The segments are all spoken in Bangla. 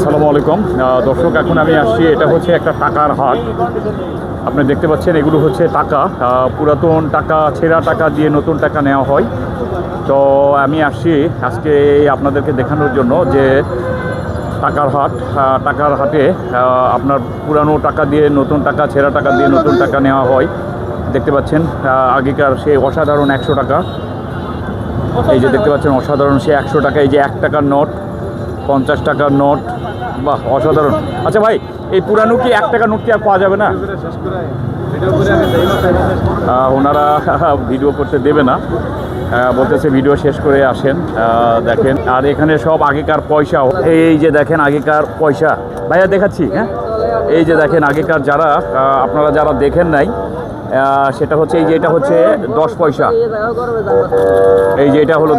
আসসালামু আলাইকুম। দর্শক, এখন আমি আসছি, এটা হচ্ছে একটা টাকার হাট। আপনি দেখতে পাচ্ছেন, এগুলো হচ্ছে টাকা। পুরাতন টাকা, ছেঁড়া টাকা দিয়ে নতুন টাকা নেওয়া হয়। তো আমি আসছি আজকে আপনাদেরকে দেখানোর জন্য যে টাকার হাট টাকার হাটে আপনার পুরানো টাকা দিয়ে নতুন টাকা, ছেঁড়া টাকা দিয়ে নতুন টাকা নেওয়া হয়। দেখতে পাচ্ছেন আগেকার সেই অসাধারণ একশো টাকা। এই যে দেখতে পাচ্ছেন, অসাধারণ সে একশো টাকা, এই যে এক টাকার নোট, পঞ্চাশ টাকার নোট বাহ, অসাধারণ। আচ্ছা ভাই, এই পুরানো কি এক টাকা নোট কি আর পাওয়া যাবে না? ওনারা ভিডিও করতে দেবে না। বলতেছে ভিডিও শেষ করে আসেন। দেখেন। আর এখানে সব আগেকার পয়সা এই যে দেখেন আগেকার পয়সা। ভাইয়া দেখাচ্ছি হ্যাঁ? এই যে দেখেন আগেকার যারা আপনারা যারা দেখেন নাই সেটা হচ্ছে এই যে এটা হচ্ছে দশ পয়সা। এই যে এটা হলো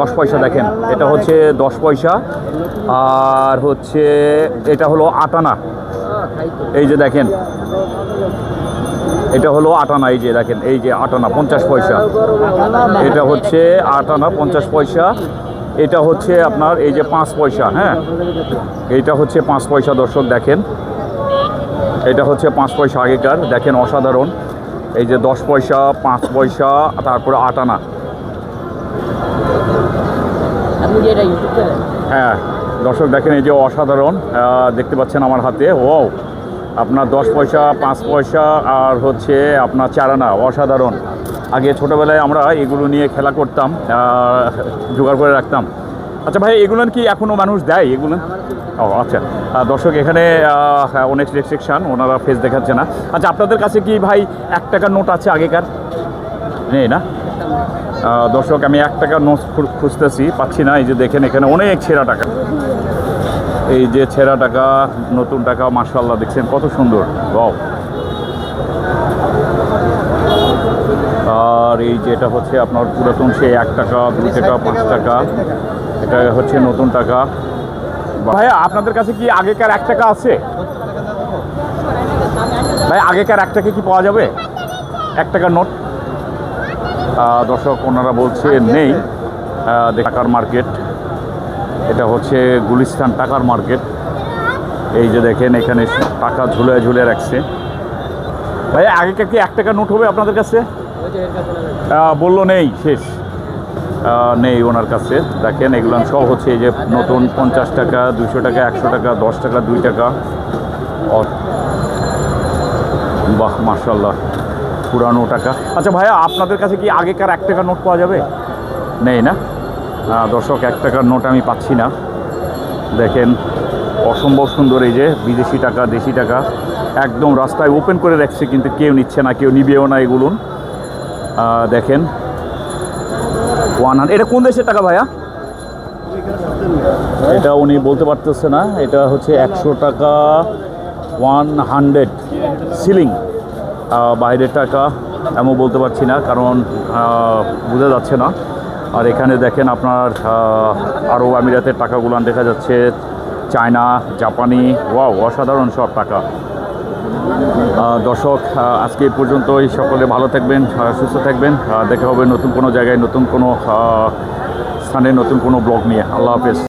দশ পয়সা দেখেন। এটা হচ্ছে দশ পয়সা, আর হচ্ছে এটা হলো আটানা এই যে দেখেন। এটা হলো আটানা এই যে দেখেন, এই যে আটানা পঞ্চাশ পয়সা। এটা হচ্ছে আটানা পঞ্চাশ পয়সা। এটা হচ্ছে আপনার এই যে পাঁচ পয়সা হ্যাঁ? এইটা হচ্ছে পাঁচ পয়সা, দর্শক দেখেন। এটা হচ্ছে পাঁচ পয়সা আগেকার। দেখেন অসাধারণ। এই যে দশ পয়সা পাঁচ পয়সা তারপরে ইউটিউব চ্যানেল হ্যাঁ দর্শক দেখেন এই যে অসাধারণ দেখতে পাচ্ছেন আমার হাতে। ও আপনার দশ পয়সা পাঁচ পয়সা আর হচ্ছে আপনার চারানা অসাধারণ। আগে ছোটোবেলায় আমরা এগুলো নিয়ে খেলা করতাম জোগাড় করে রাখতাম। আচ্ছা ভাই এগুলো কি এখনও মানুষ দেয়? এগুলো ও আচ্ছা। দর্শক, এখানে অনেক রেস্ট্রিকশান ওনারা ফেস দেখাচ্ছে না। আচ্ছা আপনাদের কাছে কি ভাই এক টাকার নোট আছে আগেকার? নেই না? দর্শক, আমি এক টাকার নোট খুঁজতেছি, পাচ্ছি না। এই যে দেখেন, এখানে অনেক ছেঁড়া টাকা। এই যে ছেঁড়া টাকা, নতুন টাকা মার্শাল্লাহ দেখছেন কত সুন্দর। বাও আর এই যেটা হচ্ছে আপনার পুরাতন সেই এক টাকা দুই টাকা, পাঁচ টাকা। এটা হচ্ছে নতুন টাকা। ভাইয়া, আপনাদের কাছে কি আগেকার এক টাকা আছে? ভাই, আগেকার এক টাকা কি পাওয়া যাবে? এক টাকার নোট। দর্শক, ওনারা বলছে নেই। টাকার মার্কেট। এটা হচ্ছে গুলিস্তান টাকার মার্কেট। এই যে দেখেন, এখানে টাকা ঝুলে ঝুলে রাখছে। ভাই আগেকার কি এক টাকা নোট হবে আপনাদের কাছে? বলল নেই, শেষ। নেই ওনার কাছে। দেখেন, এগুলো সব হচ্ছে এই যে নতুন পঞ্চাশ টাকা দুশো টাকা, একশো টাকা, দশ টাকা, দুই টাকা। বাহ মার্শাল্লাহ পুরানো টাকা। আচ্ছা ভাইয়া, আপনাদের কাছে কি আগেকার এক টাকার নোট পাওয়া যাবে? নেই না? দর্শক, এক টাকার নোট আমি পাচ্ছি না। দেখেন, অসম্ভব সুন্দর এই যে বিদেশি টাকা, দেশি টাকা। একদম রাস্তায় ওপেন করে রাখছে, কিন্তু কেউ নিচ্ছে না, কেউ নিবেও না এগুলো। দেখেন ওয়ান এটা কোন দেশের টাকা ভাইয়া? এটা উনি বলতে পারতেছে না, এটা হচ্ছে একশো টাকা ওয়ান হান্ড্রেড সিলিং বাইরের টাকা, এমন বলতে পারছি না, কারণ বোঝা যাচ্ছে না। আর এখানে দেখেন আপনার আরব আমিরাতের টাকাগুলো দেখা যাচ্ছে, চায়না, জাপানি, ওয়াও, অসাধারণ সব টাকা। দর্শক আজকে এই সকলে ভালো থাকবেন সুস্থ থাকবেন। দেখা হবে নতুন কোনো জায়গায়, নতুন কোনো স্থানে, নতুন কোনো ব্লগ নিয়ে। আল্লাহ হাফেজ।